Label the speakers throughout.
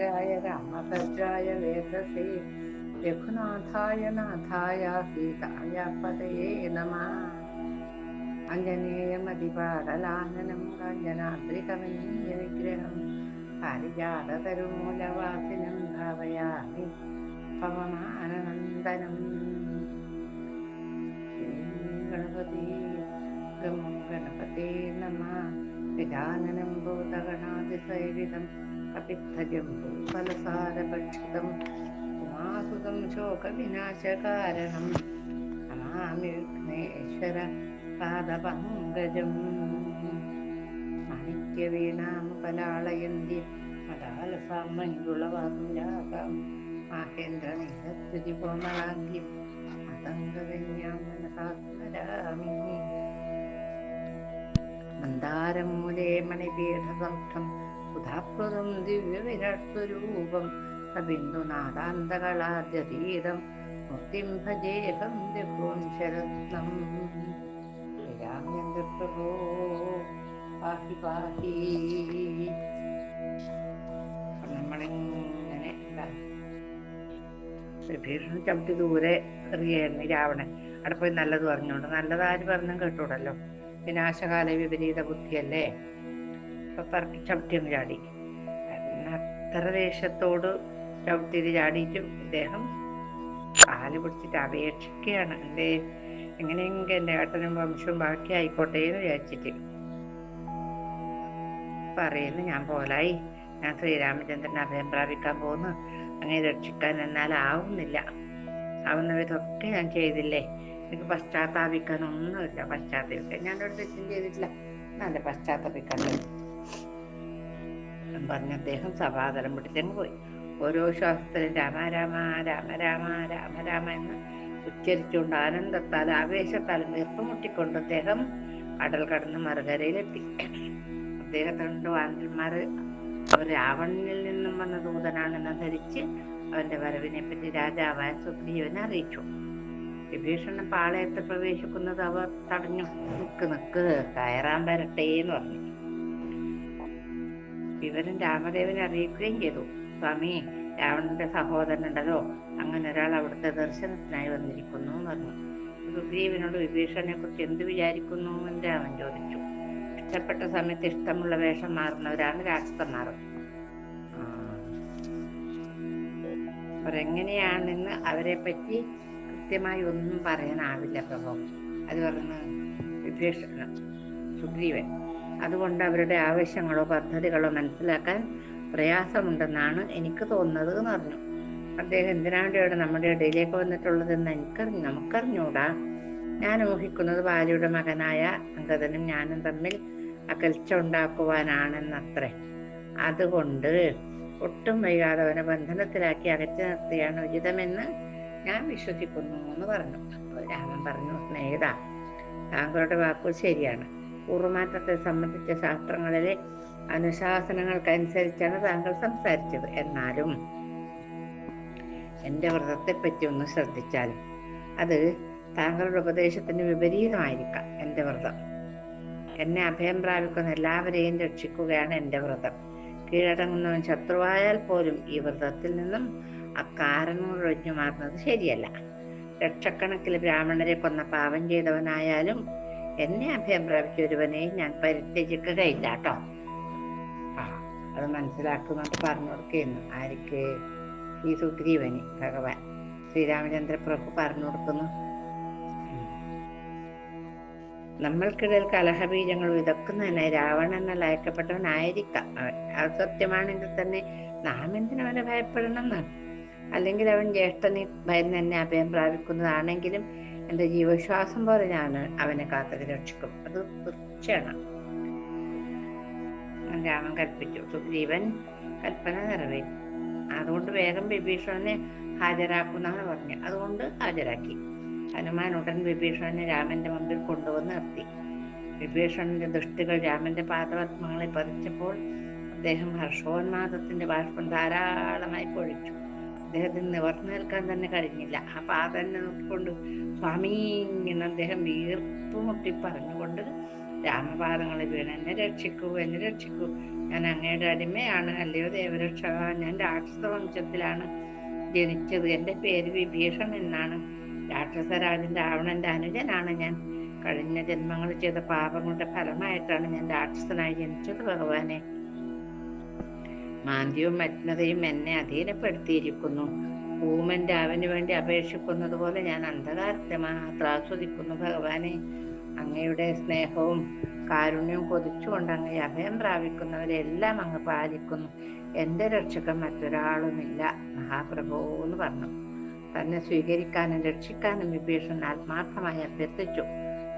Speaker 1: य रामभद्राय वेदसे रघुनाथाय नाथाय सीताय पदये नमः। अञ्जनेयमदिपादलाननं काञ्जनात्रिकमयविग्रहं हरिजातरुमूलवासिनं भावयामि पवमाननन्दनं। गणपते त्वं गणपते नमः। पिजाननं भूतगणातिसेवितम् ഭൂതഗണാതിസൈവിധം കപിത്തജംബൂഫലസാരഭക്ഷിതം ഉമാസുതം ശോകവിനാശകാരണം. നമാമി വിഘ്നേശ്വര പാദപങ്കജം മാണിക്യവീണാമുപലാളയന്തി മദാലസാം മഞ്ജുളവാകുലാകാം മാഹേന്ദ്രനീലസ്തുതി കോമളാംഗിം മനസാത്മരാമി മന്ദാരമൂലേ മണിപീഠസംസ്ഥം സുധാപ്രദം ദിവ്യവിരാട്സ്വരൂപം സബിന്ദുനാഥാന്തകളാദ്യതീതം മുക്തിം ഭജേഹം ദിഭൂൻ ശരത്നം. ശ്രീരാമചന്ദ്രപ്രഭോ പാഹി പാഹി. നമ്മളിങ്ങനെ വിഭീഷണൻ ചവിട്ടി ദൂരെ എറിയായിരുന്നു രാവണൻ. അവിടെ പോയി നല്ലത് പറഞ്ഞോണ്ട് നല്ലതാര് പറഞ്ഞും കേട്ടൂടല്ലോ. വിനാശകാല വിപരീത ബുദ്ധിയല്ലേ? അപ്പൊ പറക്കി ചവിട്ടിയും ചാടി. അത്ര ദേശത്തോട് ചവിട്ടി ചാടിയിട്ടും ഇദ്ദേഹം കാൽ പിടിച്ചിട്ട് അപേക്ഷിക്കുകയാണ്. എന്റെ എങ്ങനെയെങ്കിലും എന്റെ ഏട്ടനും വംശവും ബാക്കി ആയിക്കോട്ടെ എന്ന് വിചാരിച്ചിട്ട്. പറയുന്നു ഞാൻ പോലായി. ഞാൻ ശ്രീരാമചന്ദ്രനെ അഭയം പ്രാപിക്കാൻ പോകുന്നു അങ്ങനെ രക്ഷിക്കാൻ എന്നാൽ ആവുന്നില്ല. ആവുന്ന വിധമൊക്കെ ഞാൻ ചെയ്തില്ലേ? എനിക്ക് പശ്ചാത്താപിക്കാൻ ഒന്നുമില്ല പശ്ചാത്തപിക്കാൻ ഞാൻ ഒരു തെറ്റും ചെയ്തിട്ടില്ല. നല്ല പശ്ചാത്തപിക്കാൻ പറഞ്ഞ അദ്ദേഹം സഭാതലം പിടിച്ചങ്ങ് പോയി. ഓരോ ശ്വാസത്തിലും രാമ രാമ രാമ രാമ രാമ രാമ എന്ന് ഉച്ചരിച്ചുകൊണ്ട് ആനന്ദത്താൽ ആവേശത്താൽ വീർപ്പുമുട്ടിക്കൊണ്ട് അദ്ദേഹം കടൽ കടന്ന് മറുകരയിലെത്തി. അദ്ദേഹത്തെ കൊണ്ട് വാനന്മാര് അവർ രാവണനിൽ നിന്നും വന്ന ദൂതനാണെന്ന് ധരിച്ച് അവന്റെ വരവിനെ പറ്റി രാജാവായ സുഗ്രീവനെ അറിയിച്ചു. വിഭീഷണൻ പാളയത്ത് പ്രവേശിക്കുന്നത് അവർ തടഞ്ഞു. നിക്ക് നിക്ക് കയറാൻ വരട്ടെ എന്ന് പറഞ്ഞു. വിവരം രാമദേവനെ അറിയിക്കുകയും ചെയ്തു. സ്വാമി രാവണന്റെ സഹോദരനുണ്ടല്ലോ. അങ്ങനെ ഒരാൾ അവിടുത്തെ ദർശനത്തിനായി വന്നിരിക്കുന്നു എന്ന് പറഞ്ഞു. സുഗ്രീവനോട് വിഭീഷണനെ കുറിച്ച് എന്ത് വിചാരിക്കുന്നു എന്ന് രാമൻ ചോദിച്ചു. ഇഷ്ടപ്പെട്ട സമയത്ത് ഇഷ്ടമുള്ള വേഷം മാറുന്നവരാണ് രാക്ഷസന്മാർ. അവരെങ്ങനെയാണെന്ന് അവരെ പറ്റി കൃത്യമായി ഒന്നും പറയാനാവില്ല പ്രഭു. അത് പറഞ്ഞു വിഭീഷണൻ സുഗ്രീവൻ അതുകൊണ്ട് അവരുടെ ആവശ്യങ്ങളോ പദ്ധതികളോ മനസ്സിലാക്കാൻ പ്രയാസമുണ്ടെന്നാണ് എനിക്ക് തോന്നുന്നത് എന്ന് പറഞ്ഞു. അദ്ദേഹം എന്തിനാണ്ട് ഇവിടെ നമ്മുടെ ഇടയിലേക്ക് വന്നിട്ടുള്ളതെന്ന് എനിക്കറിഞ്ഞു നമുക്കറിഞ്ഞൂടാ. ഞാൻ ഊഹിക്കുന്നത് ബാലിയുടെ മകനായ അങ്കദനും ഞാനും തമ്മിൽ അകൽച്ച ഉണ്ടാക്കുവാനാണെന്നത്രേ അതുകൊണ്ട് ഒട്ടും വൈകാതെ അവനെ ബന്ധനത്തിലാക്കി അകറ്റി നിർത്തിയാണ് ഉചിതമെന്ന് ഞാൻ വിശ്വസിക്കുന്നു എന്ന് പറഞ്ഞു. അപ്പോൾ രാമൻ പറഞ്ഞു സ്നേഹിത താങ്കളുടെ വാക്കുകൾ ശരിയാണ്. പൂർവമാറ്റത്തെ സംബന്ധിച്ച ശാസ്ത്രങ്ങളിലെ അനുശാസനങ്ങൾക്കനുസരിച്ചാണ് താങ്കൾ സംസാരിച്ചത്. എന്നാലും എന്റെ വ്രതത്തെപ്പറ്റി ഒന്ന് ശ്രദ്ധിച്ചാൽ അത് താങ്കളുടെ ഉപദേശത്തിന് വിപരീതമായിരിക്കാം എന്റെ വ്രതം. എന്നെ അഭയം പ്രാപിക്കുന്ന എല്ലാവരെയും രക്ഷിക്കുകയാണ് എന്റെ വ്രതം. കീഴടങ്ങുന്നവൻ ശത്രുവായാൽ പോലും ഈ വ്രതത്തിൽ നിന്നും അക്കാരണങ്ങൾ ഒഴിഞ്ഞു മാറുന്നത് ശരിയല്ല. ലക്ഷക്കണക്കിന് ബ്രാഹ്മണരെ കൊന്ന പാപം ചെയ്തവനായാലും എന്നെ അഭയം പ്രാപിച്ച ഞാൻ പരിത്യജിക്കുകയില്ല കേട്ടോ ആ അത് മനസ്സിലാക്കുന്നുണ്ട് പറഞ്ഞു കൊടുക്കുന്നു ആർക്ക് ഈ സുഗ്രീവന് ഭഗവാൻ. ശ്രീരാമചന്ദ്ര പ്രഭു പറഞ്ഞു കൊടുക്കുന്നു നമ്മൾക്കിടയിൽ കലഹബീജങ്ങൾ വിതക്കുന്നതിന് രാവണൻ എന്നാൽ അയക്കപ്പെട്ടവനായിരിക്കാം. അവൻ അസത്യമാണെങ്കിൽ സത്യമാണെങ്കിൽ തന്നെ നാം എന്തിനവനെ ഭയപ്പെടണം എന്നാണ്. അല്ലെങ്കിൽ അവൻ ജ്യേഷ്ഠനെ ഭയന്ന് തന്നെ അഭയം പ്രാപിക്കുന്നതാണെങ്കിലും എന്റെ ജീവശ്വാസം പോലെ ഞാൻ അവനെ കാത്തത് രക്ഷിക്കും. അത് തീർച്ചയാണ്. രാമൻ കൽപ്പിച്ചു. സുഗ്രീവൻ കൽപ്പന നിറവേറ്റി അതുകൊണ്ട് വേഗം വിഭീഷണനെ ഹാജരാക്കുന്നാണ് പറഞ്ഞു. അതുകൊണ്ട് ഹാജരാക്കി. ഹനുമാൻ ഉടൻ വിഭീഷണനെ രാമന്റെ മുമ്പിൽ കൊണ്ടുവന്ന് നിർത്തി. വിഭീഷണന്റെ ദൃഷ്ടികൾ രാമന്റെ പാദപത്മങ്ങളെ പതിച്ചപ്പോൾ അദ്ദേഹം ഹർഷോന്മാദത്തിന്റെ ബാഷ്പം ധാരാളമായി പൊഴിച്ചു. അദ്ദേഹത്തിന് നിവർന്നു നിൽക്കാൻ തന്നെ കഴിഞ്ഞില്ല. ആ തന്നെ നോക്കിക്കൊണ്ട് സ്വാമി ഇങ്ങനെ അദ്ദേഹം വീർപ്പുമുട്ടി പറഞ്ഞുകൊണ്ട് രാമപാദങ്ങളിൽ വീണ് എന്നെ രക്ഷിക്കൂ എന്നെ രക്ഷിക്കൂ. ഞാൻ അങ്ങയുടെ അടിമയാണ്. അല്ലയോ ദേവരക്ഷ ഞാൻ രാക്ഷസ വംശത്തിലാണ് ജനിച്ചത്. എന്റെ പേര് വിഭീഷൺ എന്നാണ്. രാക്ഷസരാജൻ രാവണന്റെ അനുജനാണ് ഞാൻ. കഴിഞ്ഞ ജന്മങ്ങൾ ചെയ്ത പാപങ്ങളുടെ ഫലമായിട്ടാണ് ഞാൻ രാക്ഷസനായി ജനിച്ചത് ഭഗവാനെ. മാന്ദ്യവും മഗ്നതയും എന്നെ അധീനപ്പെടുത്തിയിരിക്കുന്നു. ഭൂമൻ അവന് വേണ്ടി അപേക്ഷിക്കുന്നത് പോലെ ഞാൻ അന്ധകാരത്തെ മാത്രം ആസ്വദിക്കുന്നു ഭഗവാനെ. അങ്ങയുടെ സ്നേഹവും കാരുണ്യവും കൊതിച്ചുകൊണ്ട് അങ്ങയെ അഭയം പ്രാപിക്കുന്നവരെ എല്ലാം അങ്ങ് പാലിക്കുന്നു. എന്റെ രക്ഷകൻ മറ്റൊരാളുമില്ല. മഹാപ്രഭു എന്ന് പറഞ്ഞു. തന്നെ സ്വീകരിക്കാനും രക്ഷിക്കാനും വിഭീഷൺ ആത്മാർത്ഥമായി അഭ്യർത്ഥിച്ചു.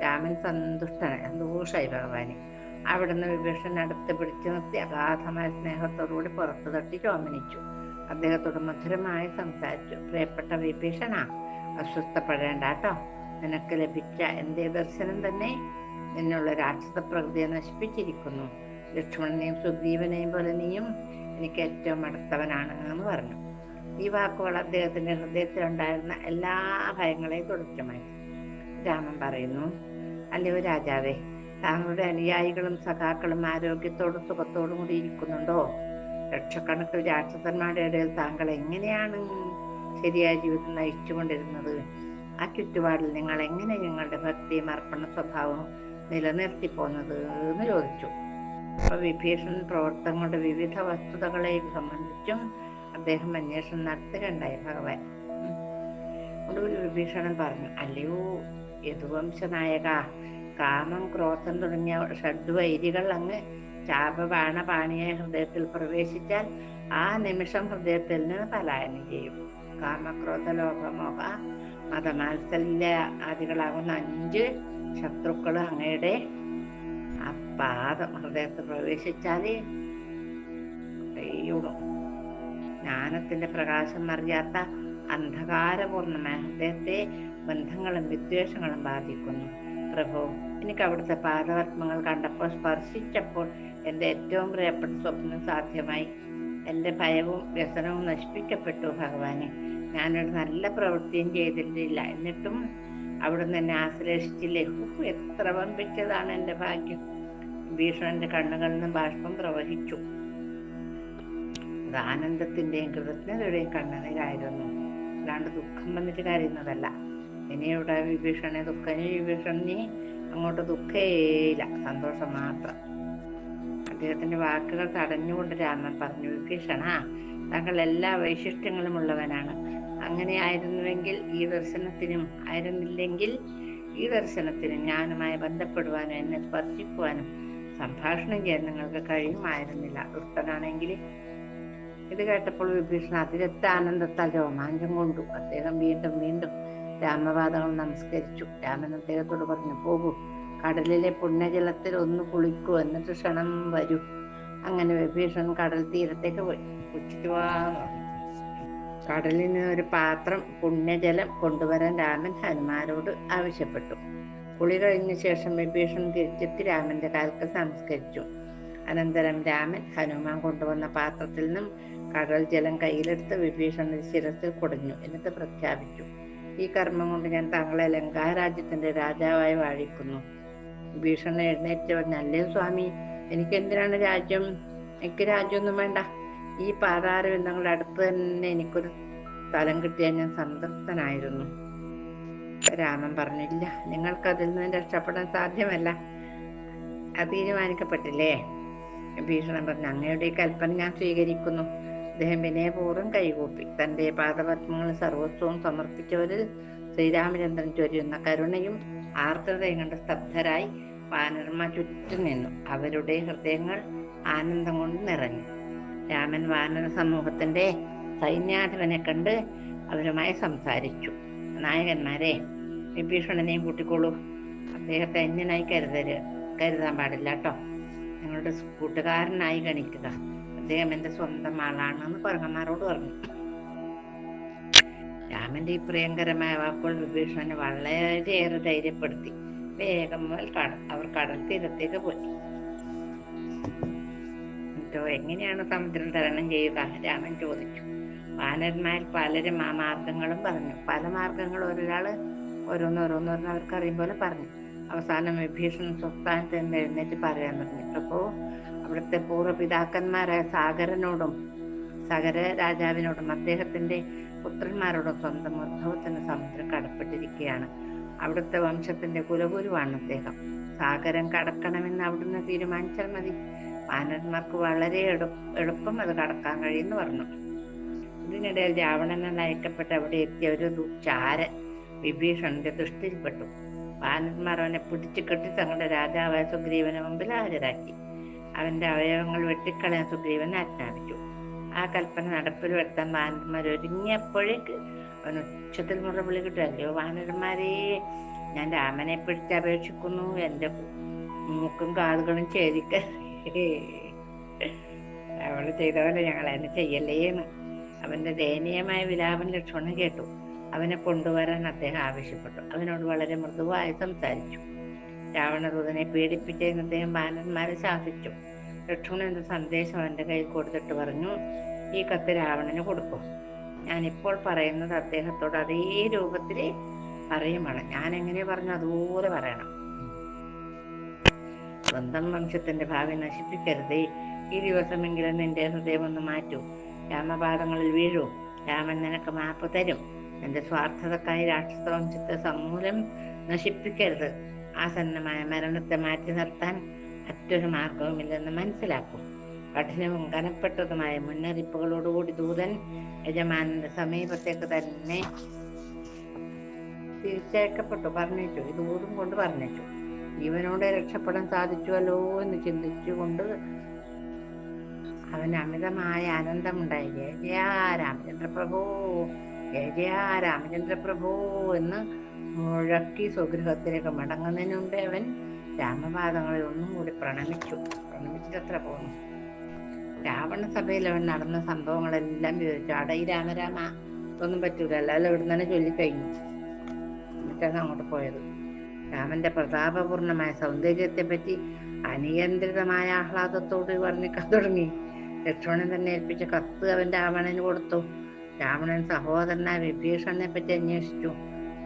Speaker 1: രാമൻ സന്തുഷ്ടനായി സന്തോഷായി ഭഗവാനെ. അവിടുന്ന് വിഭീഷൻ അടുത്ത് പിടിച്ചു നിർത്തി അഗാധമായ സ്നേഹത്തോടുകൂടി പുറത്തു തട്ടി ചോമനിച്ചു. അദ്ദേഹത്തോട് മധുരമായി സംസാരിച്ചു. പ്രിയപ്പെട്ട വിഭീഷണ അസ്വസ്ഥപ്പെടേണ്ട കേട്ടോ നിനക്ക് ലഭിച്ച എന്റെ ദർശനം തന്നെ നിന്നുള്ള രാക്ഷസ പ്രകൃതിയെ നശിപ്പിച്ചിരിക്കുന്നു. ലക്ഷ്മണനെയും സുഗ്രീവനെയും പോലെ നീയും എനിക്ക് ഏറ്റവും അടുത്തവനാണ് എന്ന് പറഞ്ഞു. ഈ വാക്കുകൾ അദ്ദേഹത്തിന്റെ ഹൃദയത്തിലുണ്ടായിരുന്ന എല്ലാ ഭയങ്ങളെയും തുടച്ചു രാമൻ പറയുന്നു അല്ലയോ രാജാവേ താങ്കളുടെ അനുയായികളും സഖാക്കളും ആരോഗ്യത്തോടും സുഖത്തോടും കൂടി ഇരിക്കുന്നുണ്ടോ? ലക്ഷക്കണക്കിൽ രാക്ഷസന്മാരുടെ ഇടയിൽ താങ്കൾ എങ്ങനെയാണ് ശരിയായ ജീവിതം നയിച്ചുകൊണ്ടിരുന്നത്? ആ ചുറ്റുപാടിൽ നിങ്ങൾ എങ്ങനെ നിങ്ങളുടെ ഭക്തിയും അർപ്പണ സ്വഭാവവും നിലനിർത്തി പോന്നത് എന്ന് ചോദിച്ചു. അപ്പൊ വിഭീഷൺ പ്രവർത്തനങ്ങളുടെ വിവിധ വസ്തുതകളെ സംബന്ധിച്ചും അദ്ദേഹം അന്വേഷണം നടത്തുകയുണ്ടായി ഭഗവാൻ. ഒടുവിൽ വിഭീഷണൻ പറഞ്ഞു അല്ലയോ യദുവംശ നായക കാമം ക്രോധം തുടങ്ങിയ ഷഡ്വൈരികൾ അങ്ങ് ചാപബാണ ഹൃദയത്തിൽ പ്രവേശിച്ചാൽ ആ നിമിഷം ഹൃദയത്തിൽ നിന്ന് പലായനം ചെയ്യും. കാമക്രോധ ലോഭമോഹ മതമാത്സല്യ ആദികളാകുന്ന അഞ്ച് ശത്രുക്കൾ അങ്ങയുടെ ആ പാദം ഹൃദയത്തിൽ പ്രവേശിച്ചാൽ ജ്ഞാനത്തിന്റെ പ്രകാശം അറിയാത്ത അന്ധകാരപൂർണമായ ഹൃദയത്തെ ബന്ധങ്ങളും വിദ്വേഷങ്ങളും ബാധിക്കുന്നു. പ്രഭു എനിക്ക് അവിടുത്തെ പാദപത്മങ്ങൾ കണ്ടപ്പോൾ സ്പർശിച്ചപ്പോൾ എന്റെ ഏറ്റവും പ്രിയപ്പെട്ട സ്വപ്നം സാധ്യമായി. എന്റെ ഭയവും വ്യസനവും നശിപ്പിക്കപ്പെട്ടു ഭഗവാനെ. ഞാനൊരു നല്ല പ്രവൃത്തിയും ചെയ്തിട്ടില്ല. എന്നിട്ടും അവിടുന്ന് എന്നെ ആശ്ലേഷിച്ചില്ലേ? എത്ര വമ്പിച്ചതാണ് എന്റെ ഭാഗ്യം. ഭീഷണന്റെ കണ്ണുകളിൽ നിന്ന് ബാഷ്പം പ്രവഹിച്ചു. ആനന്ദത്തിന്റെയും കൃതജ്ഞതയുടെയും കണ്ണുനീരായിരുന്നു. അല്ലാണ്ട് ദുഃഖം വന്നിട്ട് കരയുന്നതല്ല. ഇനിയുടെ വിഭീഷണെ ദുഃഖനി വിഭീഷണി അങ്ങോട്ട് ദുഃഖേയില്ല. സന്തോഷം മാത്രം. അദ്ദേഹത്തിന്റെ വാക്കുകൾ തടഞ്ഞുകൊണ്ട് രാമൻ പറഞ്ഞു വിഭീഷണ താങ്കൾ എല്ലാ വൈശിഷ്ട്യങ്ങളും ഉള്ളവനാണ്. അങ്ങനെ ആയിരുന്നുവെങ്കിൽ ഈ ദർശനത്തിനും ആയിരുന്നില്ലെങ്കിൽ ഈ ദർശനത്തിനും ഞാനുമായി ബന്ധപ്പെടുവാനും എന്നെ സ്പർശിക്കുവാനും സംഭാഷണം ചെയ്യാൻ നിങ്ങൾക്ക് കഴിയുമായിരുന്നില്ല. ദുഷ്ടനാണെങ്കിൽ ഇത് കേട്ടപ്പോൾ വിഭീഷണ അതിരത്ത ആനന്ദത്താൽ രോമാഞ്ചം കൊണ്ടു. അദ്ദേഹം വീണ്ടും വീണ്ടും രാമപാദങ്ങൾ നമസ്കരിച്ചു. രാമൻ അദ്ദേഹത്തോട് പറഞ്ഞു പോകൂ കടലിലെ പുണ്യജലത്തിൽ ഒന്ന് കുളിക്കൂ എന്നിട്ട് ക്ഷണം വരൂ. അങ്ങനെ വിഭീഷണൻ കടൽ തീരത്തേക്ക് പോയി. കടലിൽ നിന്ന് ഒരു പാത്രം പുണ്യജലം കൊണ്ടുവരാൻ രാമൻ ഹനുമാനോട് ആവശ്യപ്പെട്ടു. കുളി കഴിഞ്ഞ ശേഷം വിഭീഷണൻ തിരിച്ചെത്തി രാമന്റെ കാൽക്ക് സംസ്കരിച്ചു അനന്തരം രാമൻ ഹനുമാൻ കൊണ്ടുവന്ന പാത്രത്തിൽ നിന്നും കടൽ ജലം കയ്യിലെടുത്ത് വിഭീഷണന്റെ ശിരസിൽ കുടഞ്ഞു. എന്നിട്ട് പ്രഖ്യാപിച്ചു ഈ കർമ്മം കൊണ്ട് ഞാൻ താങ്കളെ രാജ്യത്തിന്റെ രാജാവായി വാഴിക്കുന്നു. ഭീഷണൻ എഴുന്നേറ്റ് പറഞ്ഞല്ലേ സ്വാമി എനിക്ക് എന്തിനാണ് രാജ്യം? എനിക്ക് രാജ്യമൊന്നും വേണ്ട. ഈ പാതാരബന്ധങ്ങളുടെ അടുത്ത് തന്നെ എനിക്കൊരു സ്ഥലം കിട്ടിയാൽ ഞാൻ സംതൃപ്തനായിരുന്നു രാമൻ പറഞ്ഞില്ല നിങ്ങൾക്ക് അതിൽ നിന്ന് രക്ഷപ്പെടാൻ സാധ്യമല്ല. തീരുമാനിക്കപ്പെട്ടില്ലേ? ഭീഷണൻ പറഞ്ഞു അങ്ങയുടെ കൽപ്പന ഞാൻ സ്വീകരിക്കുന്നു. അദ്ദേഹം വിനയപൂർവം കൈകൂപ്പി. തന്റെ പാദപത്മങ്ങൾ സർവസ്വവും സമർപ്പിച്ചവരിൽ ശ്രീരാമചന്ദ്രൻ ചൊരിയുന്ന കരുണയും ആർദ്രതയും കണ്ട് സ്തബ്ധരായി വാനർമ്മ ചുറ്റും നിന്നു. അവരുടെ ഹൃദയങ്ങൾ ആനന്ദം കൊണ്ട് നിറഞ്ഞു. രാമൻ വാനര സമൂഹത്തിന്റെ സൈന്യാധിപനെ കണ്ട് അവരുമായി സംസാരിച്ചു. നായകന്മാരെ വിഭീഷണനെയും കൂട്ടിക്കോളൂ. അദ്ദേഹത്തെ അന്യനായി കരുതരുത് കരുതാൻ പാടില്ല കേട്ടോ നിങ്ങളുടെ കൂട്ടുകാരനായി ഗണിക്കുക. അദ്ദേഹം എന്റെ സ്വന്തം ആളാണെന്ന് കൊരങ്ങന്മാരോട് പറഞ്ഞു. രാമന്റെ ഈ പ്രിയങ്കരമായ വാക്കുകൾ വിഭീഷണനെ വളരെയേറെ ധൈര്യപ്പെടുത്തി. വേഗം മുതൽ കട അവർ കടൽ തീരത്തേക്ക് പോയി. എന്നിട്ടോ എങ്ങനെയാണ് സമുദ്രം തരണം ചെയ്യുക? രാമൻ ചോദിച്ചു. വാനന്മാരിൽ പലരും ആ മാർഗങ്ങളും പറഞ്ഞു. പല മാർഗങ്ങളും ഒരാൾ ഓരോന്ന് അവർക്ക് അറിയും പോലെ പറഞ്ഞു. അവസാനം വിഭീഷണൻ സ്വസ്ഥാനത്ത് നിന്ന് എഴുന്നേറ്റ് പറയാൻ തുടങ്ങി. പ്രഭു അവിടുത്തെ പൂർവപിതാക്കന്മാരായ സാഗരനോടും സഗര രാജാവിനോടും അദ്ദേഹത്തിന്റെ പുത്രന്മാരോടും സ്വന്തം ഉദ്ഭവത്തിന് സമുദ്രം കടപ്പെട്ടിരിക്കുകയാണ് അവിടുത്തെ വംശത്തിന്റെ കുലഗുരുവാണ് അദ്ദേഹം. സാഗരം കടക്കണമെന്ന് അവിടുന്ന് തീരുമാനിച്ചാൽ മതി. വാനന്മാർക്ക് വളരെ എളുപ്പം അത് കടക്കാൻ കഴിയുമെന്ന് പറഞ്ഞു. ഇതിനിടയിൽ രാവണനാൽ അയക്കപ്പെട്ട് അവിടെ എത്തിയ ഒരു ചാര ചാരൻ വിഭീഷണന്റെ ദൃഷ്ടിയിൽപ്പെട്ടു. വാനന്മാർ അവനെ പിടിച്ചു കെട്ടി തങ്ങളുടെ രാജാവായ സുഗ്രീവനെ മുമ്പിൽ ഹാജരാക്കി. അവന്റെ അവയവങ്ങൾ വെട്ടിക്കളയാൻ സുഗ്രീവൻ ആജ്ഞാപിച്ചു. ആ കൽപ്പന നടപ്പിൽ വരുത്താൻ വാനന്മാർ ഒരുങ്ങിയപ്പോഴേക്ക് ഉച്ചത്തിൽ മുറവിളി കിട്ടും. അല്ലയോ വാനരന്മാരെ ഞാൻ രാമനെ പിടിച്ച് അപേക്ഷിക്കുന്നു. എന്റെ മൂക്കും കാതുകളും ചേരിക്ക അവൾ ചെയ്ത പോലെ ഞങ്ങൾ അതിനെ ചെയ്യല്ലേന്ന് അവന്റെ ദയനീയമായ വിലാപം ലക്ഷ്മണൻ കേട്ടു. അവനെ കൊണ്ടുവരാൻ അദ്ദേഹം ആവശ്യപ്പെട്ടു. അവനോട് വളരെ മൃദുവായി സംസാരിച്ചു. രാവണദൂതനെ പീഡിപ്പിച്ചതിന് അദ്ദേഹം ബാലന്മാരെ ശാസിച്ചു. ലക്ഷ്മണൻ എന്ന സന്ദേശം എന്റെ കയ്യിൽ കൊടുത്തിട്ട് പറഞ്ഞു ഈ കത്ത് രാവണന് കൊടുക്കും. ഞാനിപ്പോൾ പറയുന്നത് അദ്ദേഹത്തോട് അതേ രൂപത്തിൽ പറയുമാണ് ഞാൻ എങ്ങനെ പറഞ്ഞു അതുപോലെ പറയണം. സ്വന്തം വംശത്തിന്റെ ഭാവി നശിപ്പിക്കരുതേ. ഈ ദിവസമെങ്കിലും നിന്റെ ഹൃദയം ഒന്ന് മാറ്റൂ. രാമപാദങ്ങളിൽ വീഴൂ. രാമൻ നിനക്ക് മാപ്പ് തരും. എന്റെ സ്വാർത്ഥതക്കായി രാക്ഷസ വംശത്തെ സമൂലം നശിപ്പിക്കരുത്. ആസന്നമായ മരണത്തെ മാറ്റി നിർത്താൻ മറ്റൊരു മാർഗവുമില്ലെന്ന് മനസ്സിലാക്കും. കഠിനവും കനപ്പെട്ടതുമായ മുന്നറിയിപ്പുകളോടുകൂടി ദൂതൻ യജമാനന്റെ സമീപത്തേക്ക് തന്നെ തിരിച്ചയക്കപ്പെട്ടു. പറഞ്ഞേച്ചു ഇത് ഊതും കൊണ്ട് പറഞ്ഞേച്ചു ജീവനോടെ രക്ഷപ്പെടാൻ സാധിച്ചുവല്ലോ എന്ന് ചിന്തിച്ചുകൊണ്ട് അവന് അമിതമായ ആനന്ദമുണ്ടായി. ജയ ജയ രാമചന്ദ്രപ്രഭു ജയ ജയ രാമചന്ദ്രപ്രഭു എന്ന് മുഴക്കി സ്വഗൃഹത്തിലേക്ക് മടങ്ങുന്നതിന് മുമ്പേ അവൻ രാമപാദങ്ങളിൽ ഒന്നും കൂടി പ്രണമിച്ചു. പ്രണമിച്ചിട്ടത്ര പോന്നു. രാവണ സഭയിൽ അവൻ നടന്ന സംഭവങ്ങളെല്ലാം വിവരിച്ചു. അടയി രാമരാമ ഒന്നും പറ്റൂല. അല്ലാതെ ഇവിടെ തന്നെ ചൊല്ലിക്കഴിഞ്ഞു. എന്നിട്ടാണ് അങ്ങോട്ട് പോയത്. രാമന്റെ പ്രതാപപൂർണമായ സൗന്ദര്യത്തെ പറ്റി അനിയന്ത്രിതമായ ആഹ്ലാദത്തോട് വർണിക്കാൻ തുടങ്ങി. ലക്ഷ്മണൻ തന്നെ ഏൽപ്പിച്ച കത്ത് അവൻ രാവണന് കൊടുത്തു. രാവണൻ സഹോദരനായ വിഭീഷണനെ പറ്റി അന്വേഷിച്ചു.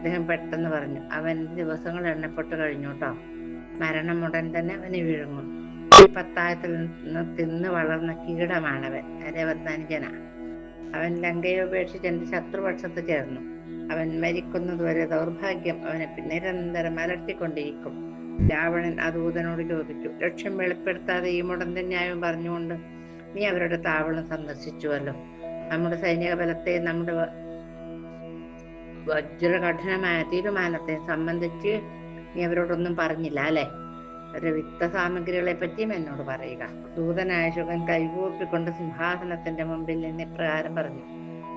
Speaker 1: അദ്ദേഹം പെട്ടെന്ന് പറഞ്ഞു അവൻ ദിവസങ്ങൾ എണ്ണപ്പെട്ട് കഴിഞ്ഞു കേട്ടോ മരണം ഉടൻ തന്നെ അവന് വിഴുങ്ങും. ഈ പത്തായത്തിൽ നിന്ന് തിന്ന് വളർന്ന കീടമാണവൻ രവന്ദനുജന അവൻ ലങ്കയെ ഉപേക്ഷിച്ച് എന്റെ ശത്രുപക്ഷത്ത് ചേർന്നു. അവൻ മരിക്കുന്നതുവരെ ദൗർഭാഗ്യം അവനെ നിരന്തരം അലട്ടിക്കൊണ്ടിരിക്കും. രാവണൻ ആ ദൂതനോട് ചോദിച്ചു ലക്ഷ്യം വെളിപ്പെടുത്താതെ ഈ മുടൻ ന്യായം പറഞ്ഞുകൊണ്ട് നീ അവരുടെ താവളം സന്ദർശിച്ചുവല്ലോ? നമ്മുടെ സൈനിക ബലത്തെ നമ്മുടെ വജ്രകഠിനമായ തീരുമാനത്തെ സംബന്ധിച്ച് നീ അവരോടൊന്നും പറഞ്ഞില്ല അല്ലെ? ഒരു വിത്ത സാമഗ്രികളെ പറ്റിയും എന്നോട് പറയുക. ദൂതനായ ശുഖൻ കൈകൂപ്പിക്കൊണ്ട് സിംഹാസനത്തിന്റെ മുമ്പിൽ നിന്ന് ഇപ്രകാരം പറഞ്ഞു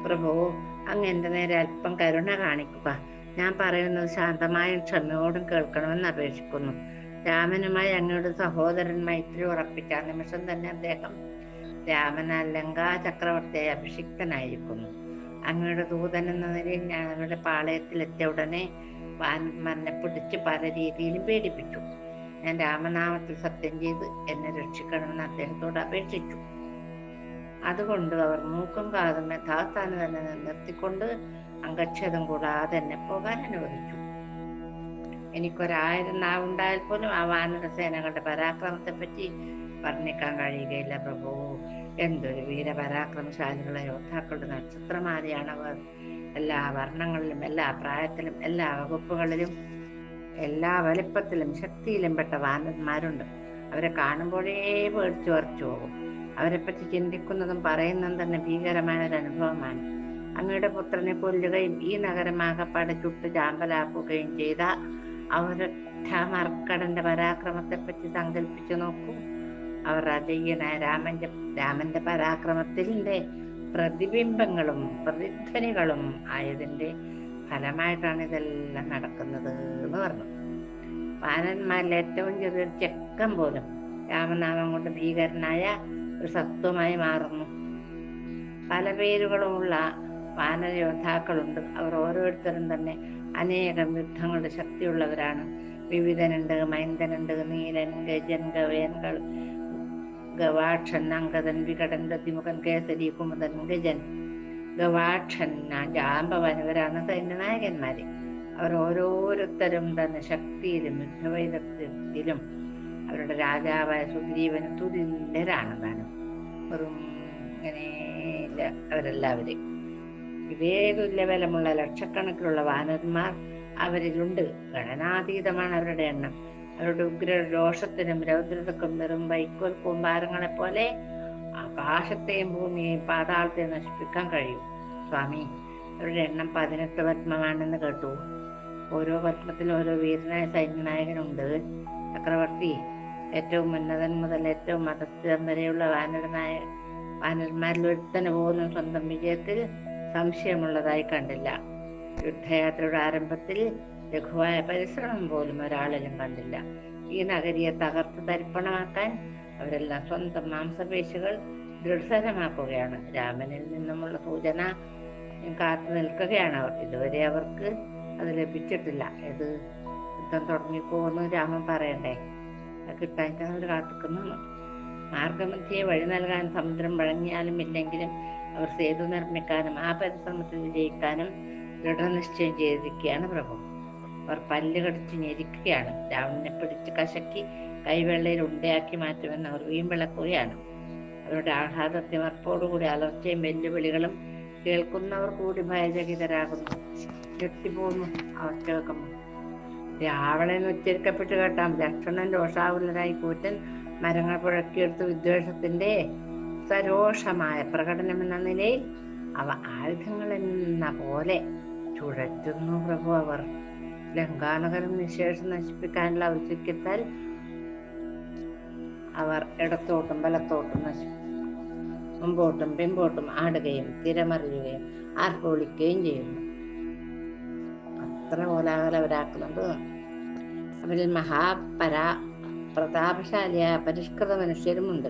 Speaker 1: പ്രഭു അങ്ങ് എന്റെ നേരെ അല്പം കരുണ കാണിക്കുക. ഞാൻ പറയുന്നത് ശാന്തമായും ക്ഷമയോടും കേൾക്കണമെന്ന് അപേക്ഷിക്കുന്നു. രാമനുമായി അങ്ങയുടെ സഹോദരൻ മൈത്രി ഉറപ്പിച്ച നിമിഷം തന്നെ അദ്ദേഹം രാമനാൽ ലങ്കാ ചക്രവർത്തിയെ അഭിഷിക്തനായിരിക്കുന്നു. അങ്ങയുടെ ദൂതൻ എന്ന നിലയിൽ ഞങ്ങളുടെ എത്തിയ ഉടനെ വാനന്മാരനെ പിടിച്ച് പല രീതിയിലും പേടിപ്പിച്ചു ഞാൻ രാമനാമത്തിൽ സത്യം ചെയ്ത് എന്നെ രക്ഷിക്കണമെന്ന് അദ്ദേഹത്തോട് അപേക്ഷിച്ചു. അതുകൊണ്ട് അവർ മൂക്കും കാതും യഥാസ്ഥാനം തന്നെ നിർത്തിക്കൊണ്ട് അംഗച്ഛേദം കൂടാതെ എന്നെ പോകാൻ അനുവദിച്ചു. എനിക്കൊരായിരം നാവുണ്ടായാൽ പോലും ആ വാനര സേനകളുടെ പരാക്രമത്തെപ്പറ്റി വർണിക്കാൻ കഴിയുകയില്ല പ്രഭു. എന്തൊരു വീരപരാക്രമശാലികളെ യോദ്ധാക്കളുടെ നക്ഷത്രമാരിയാണ് അവർ. എല്ലാ വർണങ്ങളിലും എല്ലാ പ്രായത്തിലും എല്ലാ വകുപ്പുകളിലും എല്ലാ വലിപ്പത്തിലും ശക്തിയിലും പെട്ട വാനന്മാരുണ്ട്. അവരെ കാണുമ്പോഴേ പേടിച്ചു വരച്ചു പോകും. അവരെ പറ്റി ചിന്തിക്കുന്നതും പറയുന്നതും തന്നെ ഭീകരമായ ഒരു അനുഭവമാണ് അങ്ങയുടെ പുത്രനെ കൊല്ലുകയും ഈ നഗരമാകപ്പാടെ ചുട്ട് ചാമ്പലാക്കുകയും ചെയ്ത അവർ മർക്കടന്റെ പരാക്രമത്തെ പറ്റി സങ്കല്പിച്ചു നോക്കൂ. അവർ അജയ്യനായ രാമന്റെ രാമന്റെ പരാക്രമത്തിന്റെ പ്രതിബിംബങ്ങളും പ്രതിധ്വനികളും ആയതിന്റെ ഫലമായിട്ടാണ് ഇതെല്ലാം നടക്കുന്നത് എന്ന് പറഞ്ഞു. വാനന്മാരിൽ ഏറ്റവും ചെറിയൊരു ചെക്കം പോലും രാമനാമം കൊണ്ട് ഭീകരനായ ഒരു സത്വമായി മാറുന്നു. പല പേരുകളുമുള്ള വാനര യോദ്ധാക്കളുണ്ട് അവർ ഓരോരുത്തരും തന്നെ അനേകം യുദ്ധങ്ങളുടെ ശക്തിയുള്ളവരാണ്. വിവിധനുണ്ട് മൈന്ദനുണ്ട് നീലൻ ഗജൻ ഗവേൻകൾ ഗവാക്ഷൻ അങ്കദൻ വികടൻ പ്രതിമുഖൻ കേസരി കുമുദൻ ഗജൻ. ഗവാക്ഷൻ ജാമ്പവൻ ഇവരാണ് സൈന്യനായകന്മാര്. അവർ ഓരോരുത്തരും തന്നെ ശക്തിയിലും യുദ്ധവൈദഗ്ധ്യത്തിലും അവരുടെ രാജാവായ സുഗ്രീവന് തുല്യരാണ് താനും വെറും ഇങ്ങനെയില്ല അവരെല്ലാവരും ഇവേ തുല്യബലമുള്ള ലക്ഷക്കണക്കിലുള്ള വാനന്മാർ അവരിലുണ്ട്. ഗണനാതീതമാണ് അവരുടെ എണ്ണം. അവരുടെ ഉഗ്ര രോഷത്തിനും രൗദ്രതക്കും വെറും വൈക്കോൽ കൂമ്പാരങ്ങളെ പോലെ ആകാശത്തെയും ഭൂമിയെയും പാതാളത്തെയും നശിപ്പിക്കാൻ കഴിയും. സ്വാമി അവരുടെ എണ്ണം പതിനെട്ട് പത്മമാണെന്ന് കേട്ടു. ഓരോ പത്മത്തിലും ഓരോ വീരനായ സൈന്യനായകനുണ്ട്. ചക്രവർത്തി ഏറ്റവും ഉന്നതൻ മുതൽ ഏറ്റവും മതസ്ഥിരം വരെയുള്ള വാനരനായ വാനരന്മാരിൽ ഒരുത്തന് പോലും സ്വന്തം വിജയത്തിൽ സംശയമുള്ളതായി കണ്ടില്ല. യുദ്ധയാത്രയുടെ ആരംഭത്തിൽ ലഘുവായ പരിശ്രമം പോലും ഒരാളിലും കണ്ടില്ല. ഈ നഗരിയെ തകർത്ത് തരിപ്പണമാക്കാൻ അവരെല്ലാം സ്വന്തം മാംസപേശികൾ ദൃഢസരമാക്കുകയാണ് രാമനിൽ നിന്നുമുള്ള സൂചന കാത്തു നിൽക്കുകയാണ്. അവർ ഇതുവരെ അവർക്ക് അത് ലഭിച്ചിട്ടില്ല. ഇത് യുദ്ധം തുടങ്ങിപ്പോന്ന് രാമൻ പറയണ്ടേ? കിട്ടാൻ അവർ കാത്തുക്കുന്നു. മാർഗമധ്യയെ വഴി നൽകാൻ സമുദ്രം വഴങ്ങിയാലും ഇല്ലെങ്കിലും അവർ സേതു നിർമ്മിക്കാനും ആ പരിശ്രമത്തിൽ വിജയിക്കാനും ദൃഢനിശ്ചയം ചെയ്തിരിക്കുകയാണ് പ്രഭു. അവർ പല്ല് കടിച്ച് ഞെരിക്കുകയാണ്. രാവണനെ പിടിച്ച് കശക്കി കൈവെള്ളയിൽ ഉണ്ടയാക്കി മാറ്റുമെന്ന് അവർ വീമ്പിളക്കുകയാണ് അവരുടെ ആഹ്ലാദത്തിമർപ്പോടുകൂടി അലർച്ചയും വെല്ലുവിളികളും കേൾക്കുന്നവർ കൂടി ഭയചകിതരാകുന്നു. ഞെട്ടിപ്പോന്നു അവർ കേൾക്കുന്നു. രാവണൻ ഉച്ചരിക്കപ്പെട്ട് കേട്ടാം ലക്ഷണൻ രോഷാകുലരായി കൂറ്റൻ മരങ്ങൾ പുഴക്കിയെടുത്ത് വിദ്വേഷത്തിന്റെ സരോഷമായ പ്രകടനം എന്ന നിലയിൽ അവ ആയുധങ്ങൾ എന്ന പോലെ ചുഴറ്റുന്നു പ്രഭു അവർ. ലങ്കാനഗരം നിശേഷം നശിപ്പിക്കാനുള്ള ഔചിക്യത്താൽ അവർ ഇടത്തോട്ടും വലത്തോട്ടും നശി മുമ്പോട്ടും പിമ്പോട്ടും ആടുകയും തിരമറിയുകയും ആർപ്പൊളിക്കുകയും ചെയ്യുന്നു. അത്ര കോലാഹലവരാക്കുന്നുണ്ട് അവരിൽ മഹാപരാ പ്രതാപശാലിയായ പരിഷ്കൃത മനുഷ്യരുമുണ്ട്.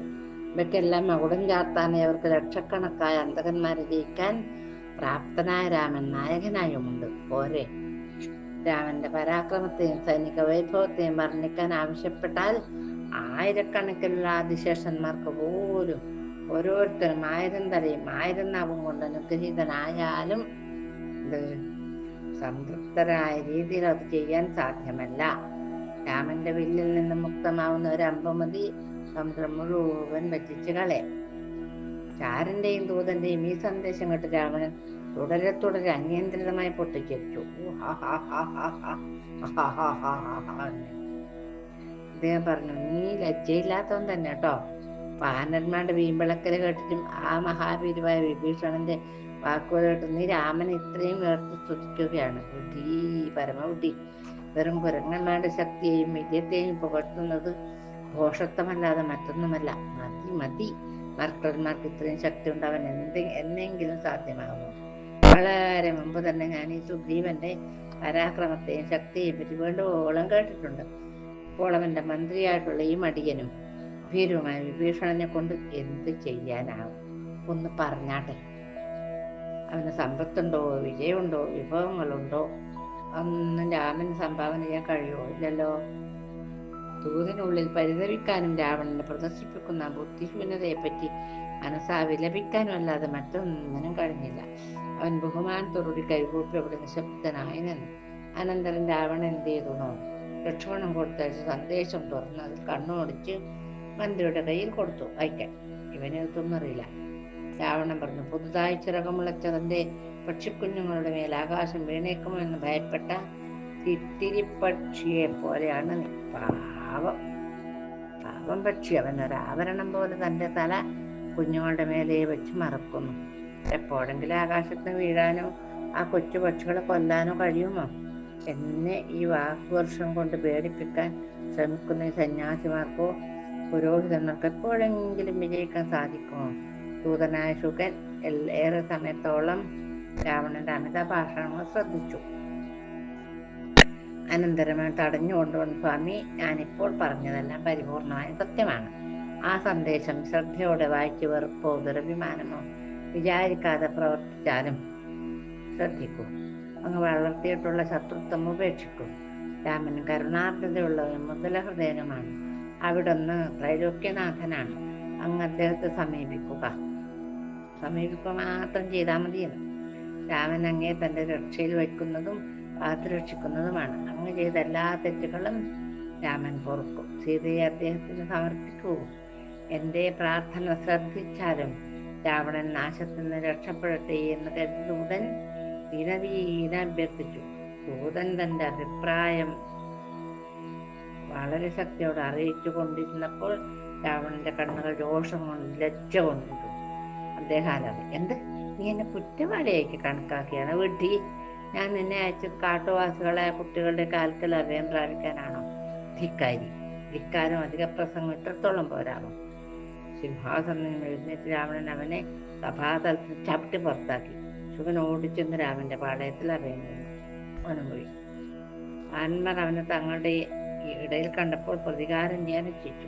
Speaker 1: ഇവയ്ക്കെല്ലാം മകുടം ചാർത്താനേ അവർക്ക് ലക്ഷക്കണക്കായ അന്തകന്മാരെ ജയിക്കാൻ പ്രാപ്തനായ രാമൻ നായകനായുമുണ്ട്. പോരെ. രാമന്റെ പരാക്രമത്തെയും സൈനിക വൈഭവത്തെയും വർണിക്കാൻ ആവശ്യപ്പെട്ടാൽ ആയിരക്കണക്കിനുള്ള ആദിശേഷന്മാർക്ക് പോലും ഓരോരുത്തരും ആയിരം തലയും ആയിരം നാവും കൊണ്ട് അനുഗ്രഹീതനായാലും സംതൃപ്തരായ രീതിയിൽ അത് ചെയ്യാൻ സാധ്യമല്ല. രാമന്റെ വില്ലിൽ നിന്ന് മുക്തമാവുന്ന ഒരു അമ്പമതി സമുദ്രം മുഴുവൻ വറ്റിച്ചു കളയാൻ ചാരന്റെയും ദൂതന്റെയും ഈ സന്ദേശം കേട്ട് രാവണൻ തുടരെ തുടരെ അനിയന്ത്രിതമായി പൊട്ടിച്ചിരിച്ചു അദ്ദേഹം പറഞ്ഞു നീ ലജ്ജയില്ലാത്തവൻ തന്നെ കേട്ടോ വാനന്മാരുടെ വീമ്പിളക്കൽ കേട്ടിട്ടും ആ മഹാവീരുവായ വിഭീഷണന്റെ വാക്കുകൾ കേട്ട് നീ രാമൻ ഇത്രയും വേർത്ത് സ്തുതിക്കുകയാണ് ബുദ്ധി പരമബുദ്ധി വെറും കുരങ്ങന്മാരുടെ ശക്തിയെയും വിജയത്തെയും പുകഴ്ത്തുന്നത് ഘോഷത്വമല്ലാതെ മറ്റൊന്നുമല്ല മതി മതി മർക്കന്മാർക്ക് ഇത്രയും ശക്തി ഉണ്ടാവാൻ എന്ത് എന്നെങ്കിലും സാധ്യമാകുമോ? വളരെ മുമ്പ് തന്നെ ഞാൻ ഈ സുഗ്രീവന്റെ പരാക്രമത്തെയും ശക്തിയെയും പറ്റി വേണ്ടുവോളം കേട്ടിട്ടുണ്ട്. അപ്പോൾ അവന്റെ മന്ത്രിയായിട്ടുള്ള ഈ മടിയനും ഭീരുമായ വിഭീഷണനെ കൊണ്ട് എന്ത് ചെയ്യാനാവും? ഒന്ന് പറഞ്ഞാട്ടെ. അവന് സമ്പത്തുണ്ടോ? വിജയമുണ്ടോ? വിഭവങ്ങളുണ്ടോ? ഒന്നും രാമന് സംഭാവന ചെയ്യാൻ കഴിയുമോ? ഇല്ലല്ലോ. ദൂതനുള്ളിൽ പരിതപിക്കാനും രാവണനെ പ്രദർശിപ്പിക്കുന്ന ബുദ്ധിഹീനതയെ പറ്റി മനസ്സാ വിലപിക്കാനും അല്ലാതെ മറ്റൊന്നും കഴിഞ്ഞില്ല. അവൻ ബഹുമാനത്തോടുകൂടി കൈകൂപ്പി അവിടെ നിശബ്ദനായി നിന്നു. അനന്തരം രാവണൻ എന്ത് ചെയ്തു ലക്ഷ്മണൻ കൊടുത്തയച്ച സന്ദേശം തുറന്ന് അതിൽ കണ്ണോടിച്ച് മന്ത്രിയുടെ കയ്യിൽ കൊടുത്തു. അയക്കാൻ. ഇവന് അറിയില്ല രാവണൻ പറഞ്ഞു പുതുതായി ചിറകമുളച്ചവന്റെ പക്ഷിക്കുഞ്ഞുങ്ങളുടെ മേൽ ആകാശം വീണേക്കുമോ എന്ന് ഭയപ്പെട്ട തിത്തിരിപ്പക്ഷിയെ പോലെയാണ് നീ പാവം. പാവം പക്ഷി. അവൻ ആവരണം പോലെ തന്റെ തല കുഞ്ഞുങ്ങളുടെ മേലെ വെച്ച് മറക്കുന്നു. എപ്പോഴെങ്കിലും ആകാശത്ത് വീഴാനോ ആ കൊച്ചു പക്ഷികളെ കൊല്ലാനോ കഴിയുമോ? എന്നെ ഈ വാക്കുവർഷം കൊണ്ട് പേടിപ്പിക്കാൻ ശ്രമിക്കുന്ന ഈ സന്യാസിമാർക്കോ പുരോഹിതന്മാർക്ക് എപ്പോഴെങ്കിലും വിജയിക്കാൻ സാധിക്കുമോ? ദൂതനായ ശുകൻ ഏറെ സമയത്തോളം രാവണന്റെ അമിത ഭാഷണങ്ങൾ ശ്രദ്ധിച്ചു. അനന്തരമായി തടഞ്ഞുകൊണ്ടുവന്ന സ്വാമി ഞാനിപ്പോൾ പറഞ്ഞതെല്ലാം പരിപൂർണമായ സത്യമാണ്. ആ സന്ദേശം ശ്രദ്ധയോടെ വായിച്ചു വെറുപ്പോ ദുരഭിമാനമോ വിചാരിക്കാതെ പ്രവർത്തിച്ചാലും ശ്രദ്ധിക്കൂ. അങ്ങ് വളർത്തിയിട്ടുള്ള ശത്രുത്വം ഉപേക്ഷിക്കും. രാമൻ കരുണാർദ്രതയുള്ളവനും മുതല ഹൃദയനുമാണ്. അവിടുന്ന് ത്രൈലോക്യനാഥനാണ്. അങ്ങ് അദ്ദേഹത്തെ സമീപിക്കുക. സമീപിക്കുക മാത്രം ചെയ്താൽ മതിയെന്ന്. രാമൻ അങ്ങേ തന്റെ രക്ഷയിൽ വയ്ക്കുന്നതും കാത്തുരക്ഷിക്കുന്നതുമാണ് അങ്ങ് ചെയ്ത എല്ലാ തെറ്റുകളും രാമൻ പൊറുക്കും. സീതയെ അദ്ദേഹത്തിന് സമർപ്പിക്കൂ. എന്റെ പ്രാർത്ഥന ശ്രദ്ധിച്ചാലും രാവണൻ നാശത്തിൽ നിന്ന് രക്ഷപ്പെടട്ടെ എന്ന് കരുതി ദൂതൻ വിനവീന അഭ്യർത്ഥിച്ചു. ദൂതൻ തന്റെ അഭിപ്രായം വളരെ ശക്തിയോട് അറിയിച്ചു കൊണ്ടിരുന്നപ്പോൾ രാവണന്റെ കണ്ണുകൾ രോഷം കൊണ്ട് ലജ്ജ കൊണ്ടു അദ്ദേഹം അലറി എന്ത്? നീ എന്നെ കുറ്റവാളിയാക്കി കണക്കാക്കിയാണ് വിഡ്ഢി ഞാൻ നിന്നെ അയച്ചത് കാട്ടുവാസികളായ കുട്ടികളുടെ കാലത്തിൽ അഭയം പ്രാപിക്കാനാണോ? ധിക്കാരി. ധിക്കാരം അധിക പ്രസംഗം ഇത്രത്തോളം പോരാമോ സിംഹാസനം എഴുന്നേറ്റ് രാവണൻ അവനെ സഭാതലത്തിൽ ചവിട്ടി പുറത്താക്കി. ശുഭൻ ഓടിച്ചെന്ന് രാമന്റെ പാളയത്തിൽ അഭയം അവനും ആന്മാർ അവനെ തങ്ങളുടെ ഇടയിൽ കണ്ടപ്പോൾ പ്രതികാരം ചെയ്യാൻ ഇച്ഛിച്ചു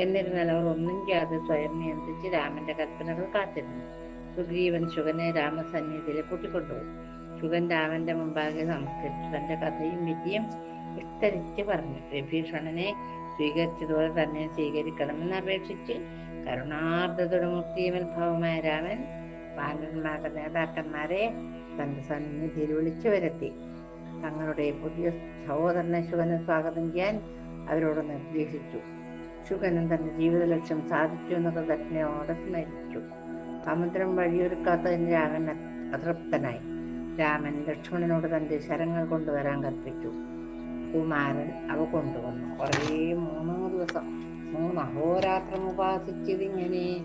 Speaker 1: എന്നിരുന്നാൽ അവർ ഒന്നും ചെയ്യാതെ സ്വയം നിയന്ത്രിച്ച് രാമന്റെ കൽപ്പനകൾ കാത്തിരുന്നു. സുഗ്രീവൻ ശുഗനെ രാമസന്നിധിയിലെ കൂട്ടിക്കൊണ്ടുപോയി. ശുഗൻ രാമന്റെ മുമ്പാകെ നമസ്കരിച്ചു. തന്റെ കഥയും വിധിയും വിസ്തരിച്ച് പറഞ്ഞു. വിഭീഷണനെ സ്വീകരിച്ചതുപോലെ തന്നെ സ്വീകരിക്കണമെന്ന് അപേക്ഷിച്ച് കരുണാർദ്ദതുടമുക്തിയുമത്ഭവമായ രാമൻ വാനന്മാരുടെ നേതാക്കന്മാരെ തന്റെ സന്നിധിയിൽ വിളിച്ചു വരുത്തി. തങ്ങളുടെ പുതിയ സഹോദരനെ ശുഗനെ സ്വാഗതം ചെയ്യാൻ അവരോട് നിർദ്ദേശിച്ചു. ശുഗനും തന്റെ ജീവിത ലക്ഷ്യം സാധിച്ചു എന്നത് ദക്ഷിണയോടെ സ്മരിച്ചു. സമുദ്രം വഴിയൊരുക്കാത്തതിന് രാമൻ അതൃപ്തനായി. രാമൻ ലക്ഷ്മണനോട് തന്റെ ശരങ്ങൾ കൊണ്ടുവരാൻ കൽപ്പിച്ചു. കുമാരൻ അവ കൊണ്ടുവന്നു. കുറേ മൂന്നോ ദിവസം. മൂന്ന് അഹോരാത്രം ഉപാസിച്ചതിങ്ങനെ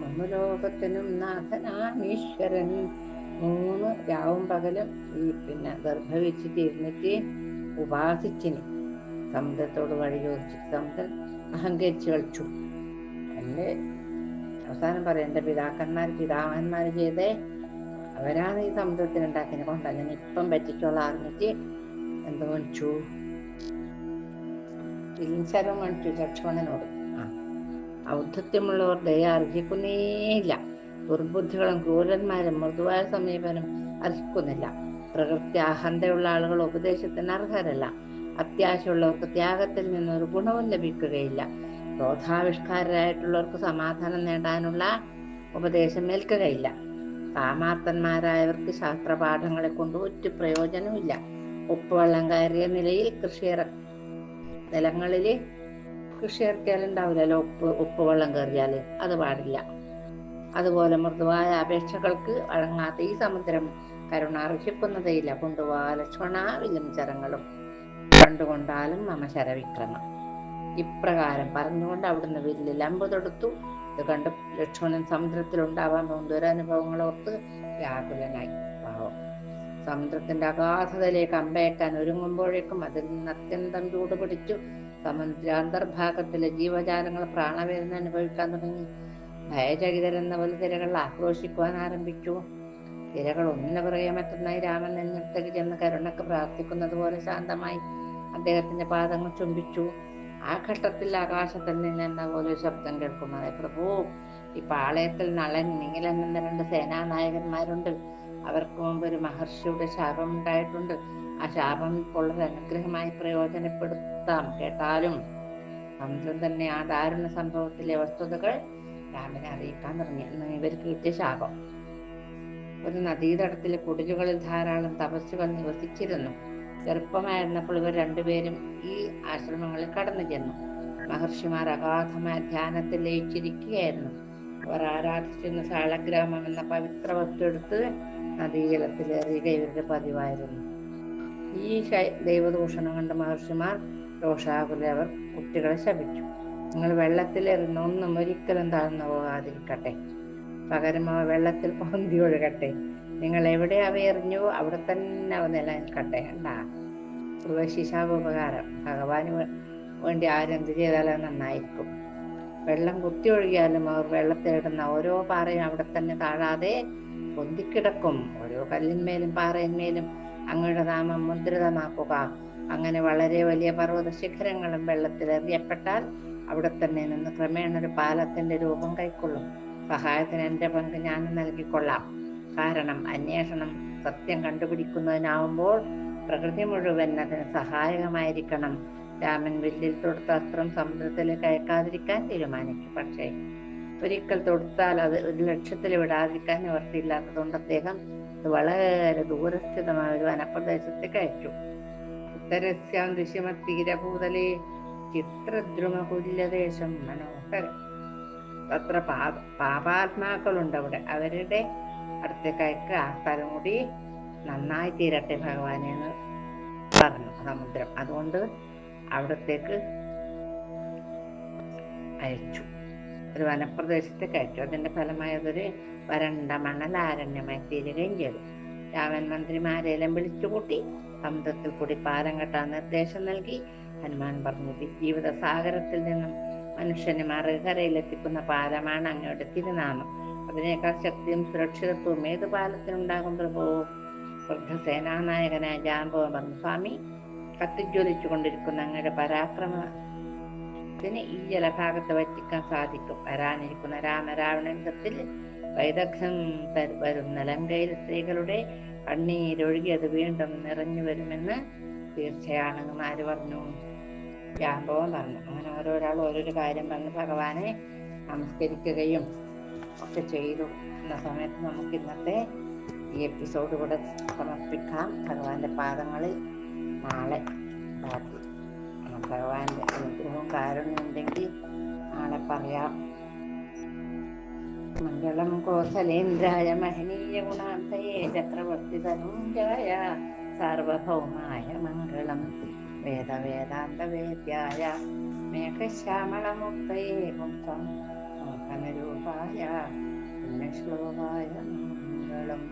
Speaker 1: മൂന്ന് ലോകത്തിനും നാഥനാമീശ്വരൻ മൂന്ന് രാവും പകലും ഈ പിന്നെ ഗർഭവെച്ച് ഇരുന്നിട്ട് ഉപാസിച്ചിന്. സമുദ്രത്തോട് വഴി ചോദിച്ചു സമുദ്രൻ അഹങ്കരിച്ചു കളിച്ചു. എന്റെ അവസാനം പറയാം എന്റെ പിതാക്കന്മാർ പിതാമഹന്മാർ ചെയ്തേ അവരാണ് ഈ സമുദ്രത്തിന് ഉണ്ടാക്കിനെ കൊണ്ട് അങ്ങനെ ഇപ്പം പറ്റിച്ചോളാം അറിഞ്ഞിട്ട് എന്ത് മേടിച്ചു. ഹിംസരം മേടിച്ചു ലക്ഷ്മണനോട്. ആ. ഔദ്ധത്യമുള്ളവർ ദയ അർഹിക്കുന്നേയില്ല ദുർബുദ്ധികളും ക്രൂരന്മാരും മൃദുവായ സമീപനം അർഹിക്കുന്നില്ല. പ്രകൃതി അഹന്തയുള്ള ആളുകൾ ഉപദേശത്തിന് അർഹരല്ല. അത്യാശയുള്ളവർക്ക് ത്യാഗത്തിൽ നിന്നൊരു ഗുണവും ലഭിക്കുകയില്ല. ക്രോധാവിഷ്കാരായിട്ടുള്ളവർക്ക് സമാധാനം നേടാനുള്ള ഉപദേശം ഏൽക്കുകയില്ല. കാമാർത്ഥന്മാരായവർക്ക് ശാസ്ത്രപാഠങ്ങളെ കൊണ്ട് ഒറ്റ പ്രയോജനമില്ല ഉപ്പുവെള്ളം കയറിയ നിലയിൽ കൃഷിയിറ നിലങ്ങളിൽ കൃഷി ഇറക്കിയാൽ ഉണ്ടാവില്ലല്ലോ ഉപ്പ് ഉപ്പുവെള്ളം കയറിയാൽ അത് പാടില്ല. അതുപോലെ മൃദുവായ അപേക്ഷകൾക്ക് വഴങ്ങാത്ത ഈ സമുദ്രം കരുണ അർഹിക്കുന്നതേയില്ല കൊണ്ടുപോവാ ലക്ഷ്മണാവിലും ചരങ്ങളും കണ്ടുകൊണ്ടാലും മമ ശരവിക്രമം ഇപ്രകാരം പറഞ്ഞുകൊണ്ട് അവിടുന്ന് വില്ലിൽ അമ്പ് തൊടുത്തു. ഇത് കണ്ട് ലക്ഷ്മണൻ സമുദ്രത്തിൽ ഉണ്ടാവാൻ പോകുന്ന ദുരനുഭവങ്ങൾ ഓർത്ത് വ്യാകുലനായി. പാവം. സമുദ്രത്തിന്റെ അഗാധതയിലേക്ക് അമ്പയറ്റാൻ ഒരുങ്ങുമ്പോഴേക്കും അതിൽ നിന്ന് അത്യന്തം ചൂട് പിടിച്ചു സമുദ്രാന്തർഭാഗത്തിലെ ജീവജാലങ്ങൾ പ്രാണവേദന അനുഭവിക്കാൻ തുടങ്ങി. ഭയചകിതരെന്ന പോലെ തിരകൾ ആക്രോശിക്കുവാൻ ആരംഭിച്ചു. തിരകൾ ഒന്നിനു പുറകെ മറ്റൊന്നായി രാമൻ എന്നിടത്തേക്ക് ചെന്ന് കരുണക്ക് പ്രാർത്ഥിക്കുന്നത് പോലെ ശാന്തമായി അദ്ദേഹത്തിന്റെ പാദങ്ങൾ ചുംബിച്ചു. ആ ഘട്ടത്തിൽ ആകാശത്തിൽ നിന്ന് എന്ന പോലെ ശബ്ദം കേൾക്കും. അതെ പ്രഭു ഈ പാളയത്തിൽ നളൻ എന്ന രണ്ട് സേനാനായകന്മാരുണ്ട്. അവർക്ക് മുമ്പ് ഒരു മഹർഷിയുടെ ശാപം ഉണ്ടായിട്ടുണ്ട്. ആ ശാപം ഇപ്പോൾ ഒരു അനുഗ്രഹമായി പ്രയോജനപ്പെടുത്താം. കേട്ടാലും സമുദ്രം തന്നെ ആ ദാരുണ സംഭവത്തിലെ വസ്തുതകൾ രാമനെ അറിയിക്കാൻ തുടങ്ങി. ഇവർക്ക് കിട്ടിയ ശാപം. ഒരു നദീതടത്തിലെ കുടിലുകളിൽ ധാരാളം തപസ്സുകൾ നിവസിച്ചിരുന്നു. ചെറുപ്പമായിരുന്നപ്പോൾ ഇവർ രണ്ടുപേരും ഈ ആശ്രമങ്ങളിൽ കടന്നു ചെന്നു. മഹർഷിമാർ അഗാധമായ ധ്യാനത്തിൽ ലയിച്ചിരിക്കുകയായിരുന്നു. അവർ ആരാധിച്ചിരുന്ന സാളഗ്രാമം എന്ന പവിത്ര വസ്തു എടുത്ത് നദീജലത്തിൽ എറിയുക ഇവരുടെ പതിവായിരുന്നു. ഈ ദൈവദൂഷണം കണ്ട മഹർഷിമാർ രോഷാകുല അവർ കുട്ടികളെ ശപിച്ചു. നിങ്ങൾ വെള്ളത്തിലെറിയുന്ന ഒന്നും ഒരിക്കലും താഴ്ന്നു പോകാതിരിക്കട്ടെ. പകരം അവ വെള്ളത്തിൽ പൊന്തി ഒഴുകട്ടെ. നിങ്ങൾ എവിടെ അവ എറിഞ്ഞു അവിടെ തന്നെ അവ നിലനിൽക്കട്ടെ ശിശാവ് ഉപകാരം. ഭഗവാന് വേണ്ടി ആരെന്ത് ചെയ്താലും നന്നായിരിക്കും. വെള്ളം കുത്തി ഒഴുകിയാലും അവർ വെള്ളത്തേടുന്ന ഓരോ പാറയും അവിടെ തന്നെ താഴാതെ പൊന്തിക്കിടക്കും. ഓരോ കല്ലിന്മേലും പാറയിന്മേലും അങ്ങയുടെ നാമം മുദ്രിതമാക്കുക. അങ്ങനെ വളരെ വലിയ പർവത ശിഖരങ്ങളും വെള്ളത്തിൽ എറിയപ്പെട്ടാൽ അവിടെ തന്നെ നിന്ന് ക്രമേണ ഒരു പാലത്തിന്റെ രൂപം കൈക്കൊള്ളും. സഹായത്തിന് എന്റെ പങ്ക് ഞാൻ നൽകിക്കൊള്ളാം. കാരണം അന്വേഷണം സത്യം കണ്ടുപിടിക്കുന്നതിനാവുമ്പോൾ പ്രകൃതി മുഴുവൻ അതിന് സഹായകമായിരിക്കണം. രാമൻ വില്ലിൽ തൊടുത്ത അസ്ത്രം സമുദ്രത്തിൽ കയക്കാതിരിക്കാൻ തീരുമാനിച്ചു. പക്ഷേ ഒരിക്കൽ തൊടുത്താൽ അത് ഒരു ലക്ഷ്യത്തിൽ വിടാതിരിക്കാൻ നിവർത്തിയില്ലാത്തതുകൊണ്ട് അദ്ദേഹം അത് വളരെ ദൂരസ്ഥിതമായ ഒരു വനപ്രദേശത്ത് കയറ്റു. ഉത്തരസ്യാം ദൃശ്യമ തീരഭൂതലെ ചിത്രദ്രുമകുല്യദേശം മനോഹരം. അത്ര പാപ പാപാത്മാക്കളുണ്ട് അവിടെ. അവരുടെ അടുത്തേക്ക് കയക്ക് ആ സ്ഥലം കൂടി നന്നായി തീരട്ടെ ഭഗവാനെ എന്ന് പറഞ്ഞു സമുദ്രം. അതുകൊണ്ട് അവിടത്തേക്ക് അയച്ചു. ഒരു വനപ്രദേശത്തേക്ക് അയച്ചു അതിന്റെ ഫലമായി അതൊരു വരണ്ട മണൽ ആരണ്യമായി തീരുകയും ചെയ്തു. രാമൻ മന്ത്രിമാരെല്ലാം വിളിച്ചുകൂട്ടി സമുദ്രത്തിൽ കൂടി പാലം കെട്ടാൻ നിർദ്ദേശം നൽകി. ഹനുമാൻ പറഞ്ഞു ജീവിത സാഗരത്തിൽ നിന്നും മനുഷ്യനെ മറുകരയിലെത്തിക്കുന്ന പാലമാണ് അങ്ങയുടെ തിരുനാമം. അതിനേക്കാൾ ശക്തിയും സുരക്ഷിതത്വവും ഏത് പാലത്തിനുണ്ടാകും പ്രഭോ. വൃദ്ധ സേനാനായകനായ ജാമ്പവ പറഞ്ഞു സ്വാമി കത്തിജ്വലിച്ചു കൊണ്ടിരിക്കുന്ന അങ്ങയുടെ പരാക്രമ ത്തിന് ഈ ജലഭാഗത്ത് വറ്റിക്കാൻ സാധിക്കും. വരാനിരിക്കുന്ന രാമരാവണത്തിൽ വൈദഗ്ധ്യം വരുന്ന ലങ്കയിൽ സ്ത്രീകളുടെ കണ്ണീരൊഴുകി അത് വീണ്ടും നിറഞ്ഞു വരുമെന്ന് തീർച്ചയാണ് ആര് പറഞ്ഞു? ജാമ്പവൻ പറഞ്ഞു. അങ്ങനെ ഓരോരാൾ ഓരോരോ കാര്യം പറഞ്ഞ് ഭഗവാനെ നമസ്കരിക്കുകയും ഒക്കെ ചെയ്തു. എന്ന സമയത്ത് നമുക്ക് ഇന്നത്തെ ഈ എപ്പിസോഡ് കൂടെ സമർപ്പിക്കാം. ഭഗവാന്റെ പാദങ്ങളിൽ നാളെ ഭഗവാന്റെ അനുഗ്രഹവും കാരുണ്യം ഉണ്ടെങ്കിൽ നാളെ പറയാം. മംഗളം കോസലേന്ദ്രായ മഹനീയ ഗുണാന്തയെ ചക്രവർത്തി ധനുജായ സാർവഭൗമായ മംഗളം. വേദവേദാന്ത വേദ്യായ മേഘശ്യാമളമുക്തയേ പുംസം മോഹനരൂപായ പുണ്യശ്ലോകായ മംഗളം.